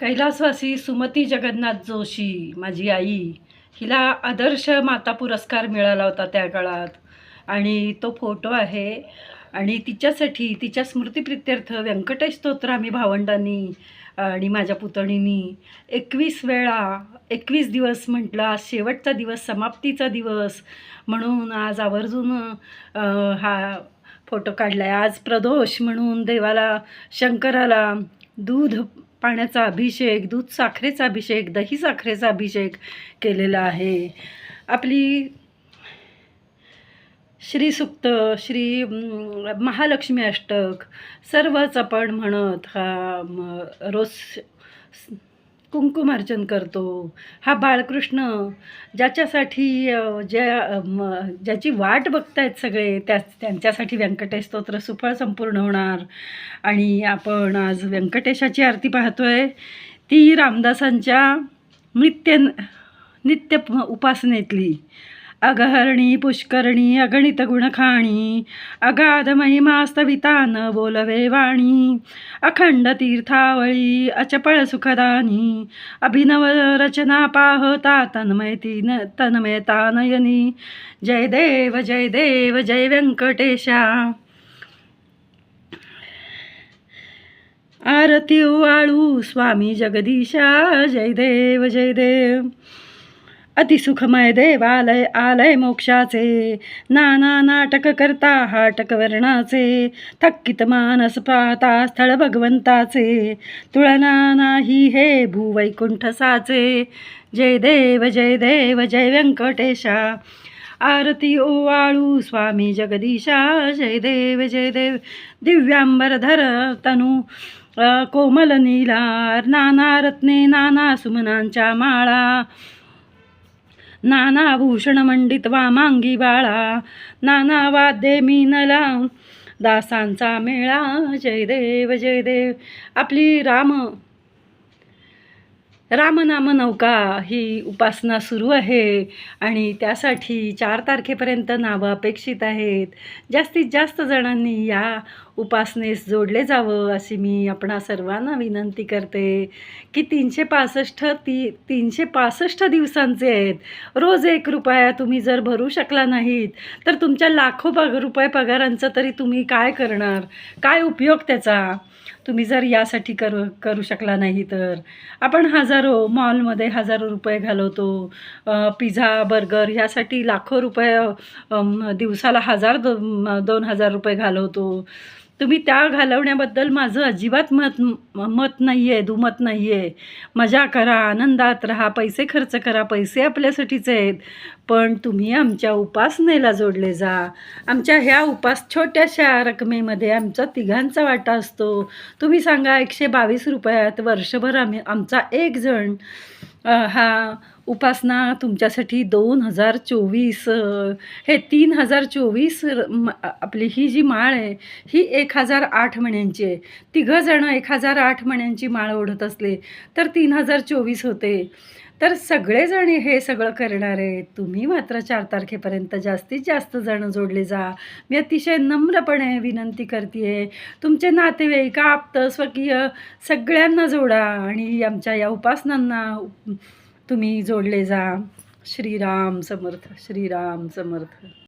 कैलासवासी सुमती जगन्नाथ जोशी माझी आई हिला आदर्श माता पुरस्कार मिळाला होता त्या काळात. आणि तो फोटो आहे आणि तिच्यासाठी तिच्या स्मृतिप्रित्यर्थ व्यंकटेश स्तोत्र आम्ही भावंडांनी आणि माझ्या पुतणींनी एकवीस वेळा एकवीस दिवस म्हटला शेवटचा दिवस समाप्तीचा दिवस म्हणून आज आवर्जून हा फोटो काढला आहे आज प्रदोष म्हणून देवाला शंकराला दूध पाण्याचा अभिषेक दूध साखरेचा अभिषेक दही साखरेचा अभिषेक केलेला आहे. आपली श्रीसुक्त श्री महालक्ष्मी अष्टक सर्वच आपण म्हणत हा रोज कुंकुमार्चन करतो. हा बाळकृष्ण ज्याच्यासाठी ज्या ज्याची वाट बघतायत सगळे त्या त्यांच्यासाठी व्यंकटेश स्तोत्र सुफळ संपूर्ण होणार. आणि आपण आज व्यंकटेशाची आरती पाहतोय. ती रामदासांच्या नित्य नित्य उपासनेतली. अगहरणी पुष्करणी अगणित गुणखाणी अगाध महिमास्तवितान बोलवे वाणी अखंड तीर्थावळी अचपळ सुखदानी अभिनव रचना पाहता तन्मयती न तन्मयता नयनी जय देव जय देव जय व्यंकटेशा. आरती वाळू स्वामी जगदीशा. जय देव जय देव. अतिसुखमय देवालय आलय मोक्षाचे. नाना नाटक करता हाटक वर्णाचे. थक्कित मानस पाहता स्थळ भगवंताचे. तुळना नाही हे भूवैकुंठ साचे. जय देव जय देव जय व्यंकटेशा. आरती ओवाळू स्वामी जगदीशा. जय देव जय देव. दिव्यांबरधर तनु कोमल नीलार नाना रत्ने नाना सुमनांच्या माळा. नाना भूषण मंडित वामांगी बाळा नाना वाद्ये मीनला. दासांचा मेळा जय देव जय देव आपली राम रामनाम नौका ही उपासना सुरू आहे आणि त्यासाठी चार तारखेपर्यंत नावं अपेक्षित आहेत. जास्तीत जास्त जणांनी या उपासनेस जोडले जावं अशी मी आपणा सर्वांना विनंती करते. की तीनशे पासष्ट ती तीनशे पासष्ट दिवसांचे आहेत. रोज एक रुपया तुम्ही जर भरू शकला नाहीत तर तुमच्या लाखो पग रुपये पगारांचं तरी तुम्ही काय करणार? काय उपयोग त्याचा? तुम्ही जर यासाठी करू करू शकला नाही तर. आपण हजार मॉलमध्ये हजारो रुपये घालवतो. पिझ्झा बर्गर ह्यासाठी लाखो रुपये दिवसाला हजार दो दोन हजार रुपये घालवतो. तुम्ही त्या घालवण्याबद्दल माझं अजिबात मत मत नाही आहे दुमत नाही आहे मजा करा आनंदात राहा पैसे खर्च करा पैसे आपल्यासाठीच आहेत. पण तुम्ही आमच्या उपासनेला जोडले जा. आमच्या ह्या उपास छोट्याशा रकमेमध्ये आमचा तिघांचा वाटा असतो. तुम्ही सांगा एकशे बावीस रुपयात वर्षभर आम्ही आमचा एक जण हा उपासना तुमच्यासाठी दोन हजार चोवीस हे तीन हजार चोवीस आपली ही जी माळ आहे ही एक हजार आठ महिन्यांची आहे. तिघं जणं एक हजार आठ महिन्यांची माळ ओढत असले तर तीन हजार चोवीस होते. तर सगळेजण हे सगळं करणार आहे तुम्ही मात्र चार तारखेपर्यंत जास्तीत जास्त जण जोडले जा. मी अतिशय नम्रपणे विनंती करते तुमचे नातेवाईक आप्त स्वकीय सगळ्यांना जोडा आणि आमच्या या उपासनांना तुम्ही जोडले जा. श्रीराम समर्थ श्रीराम समर्थ.